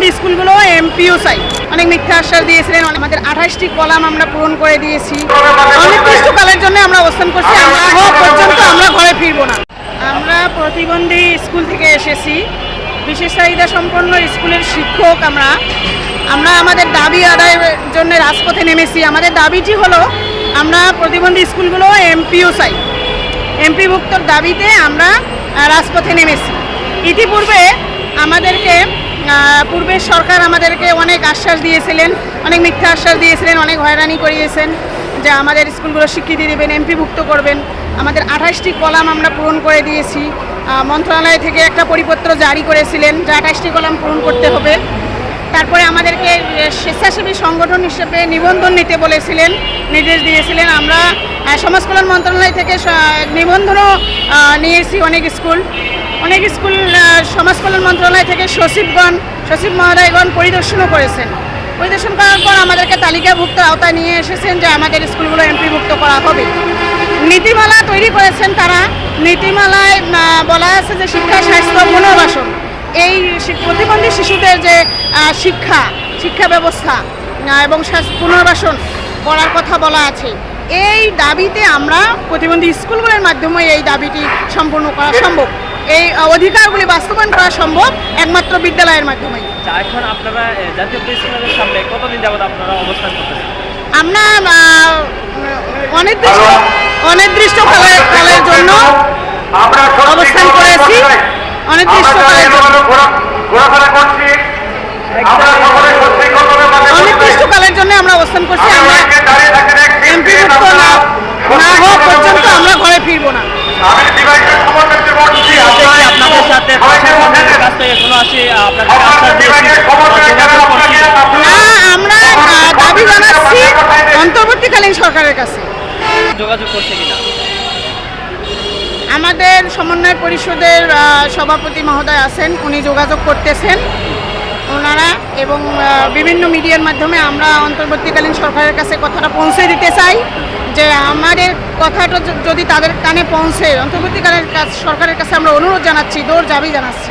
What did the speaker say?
প্রতিবন্ধী স্কুলগুলো এমপিও চাই অনেক মিথ্যা আশ্বাস দিয়েছিলেন আমাদের আঠাশটি কলাম আমরা পূরণ করে দিয়েছি। অনির্দিষ্টকালের জন্য আমরা অবস্থান করছি, আমরা পর্যন্ত আমরা ঘরে ফিরবো না। আমরা প্রতিবন্ধী স্কুল থেকে এসেছি। বিশেষ চাহিদা সম্পন্ন স্কুলের শিক্ষক আমরা। আমরা আমাদের দাবি আদায়ের জন্য রাজপথে নেমেছি। আমাদের দাবিটি হলো, আমরা প্রতিবন্ধী স্কুলগুলো এমপিও চাই এমপিভুক্তর দাবিতে আমরা রাজপথে নেমেছি। ইতিপূর্বে আমাদেরকে পূর্বের সরকার আমাদেরকে অনেক আশ্বাস দিয়েছিলেন, অনেক মিথ্যা আশ্বাস দিয়েছিলেন, অনেক হয়রানি করিয়েছেন যে আমাদের স্কুলগুলো স্বীকৃতি দেবেন, এমপিভুক্ত করবেন। আমাদের আঠাশটি কলাম আমরা পূরণ করে দিয়েছি। মন্ত্রণালয় থেকে একটা পরিপত্র জারি করেছিলেন যে আঠাশটি কলাম পূরণ করতে হবে। তারপরে আমাদেরকে স্বেচ্ছাসেবী সংগঠন হিসেবে নিবন্ধন নিতে বলেছিলেন, নির্দেশ দিয়েছিলেন। আমরা সমাজ কল্যাণ মন্ত্রণালয় থেকে নিবন্ধনও নিয়েছি অনেক স্কুল। অনেক স্কুল সমাজ কল্যাণ মন্ত্রণালয় থেকে সচিবগণ, সচিব মহোদয়গণ পরিদর্শনও করেছেন। পরিদর্শন করার পর আমাদেরকে তালিকাভুক্ত আওতায় নিয়ে এসেছেন যে আমাদের স্কুলগুলো এমপিভুক্ত করা হবে। নীতিমালা তৈরি করেছেন তারা। নীতিমালায় বলা আছে যে শিক্ষা, স্বাস্থ্য, পুনর্বাসন। এই প্রতিবন্ধী শিশুদের যে আহ, শিক্ষা শিক্ষা ব্যবস্থা এবং পুনর্বাসন করার কথা বলা আছে এই দাবিতে আমরা প্রতিবন্ধী স্কুলগুলোর মাধ্যমে এই দাবিটি সম্পূর্ণ করা সম্ভব। এই অধিকারগুলি বাস্তবায়ন করা সম্ভব একমাত্র বিদ্যালয়ের মাধ্যমে আচ্ছা, এখন আপনারা জাতীয় প্রেস ক্লাবের সামনে কতদিন যাবত আপনারা অবস্থান করতেছেন? আমরা অনির্দিষ্ট অনির্দিষ্ট কালের জন্য অবস্থান করেছি। অনির্দিষ্ট কালের জন্য ঘোরাফেরা করছি। আমরা সকলে সত্যিকতার মাঝে অনির্দিষ্ট কালের জন্য আমরা অবস্থান করছি আমরা এমপিভুক্ত না না হওয়া পর্যন্ত আমরা ঘরে ফিরবো না। আপনাদের সাথে কাছ থেকে কোনো আসি আপনাদের আমরা দাবি জানাচ্ছি অন্তর্বর্তীকালীন সরকারের কাছে। যোগাযোগ করছে কিনা? আমাদের সমন্বয় পরিষদের সভাপতি মহোদয় আছেন, উনি যোগাযোগ করতেছেন ওনারা এবং বিভিন্ন মিডিয়ার মাধ্যমে আমরা অন্তর্বর্তীকালীন সরকারের কাছে কথাটা পৌঁছে দিতে চাই যে আমাদের কথাটা যদি তাদের কানে পৌঁছে অন্তর্বর্তীকালীন সরকারের কাছে আমরা অনুরোধ জানাচ্ছি দৌড় যাবি জানাচ্ছি।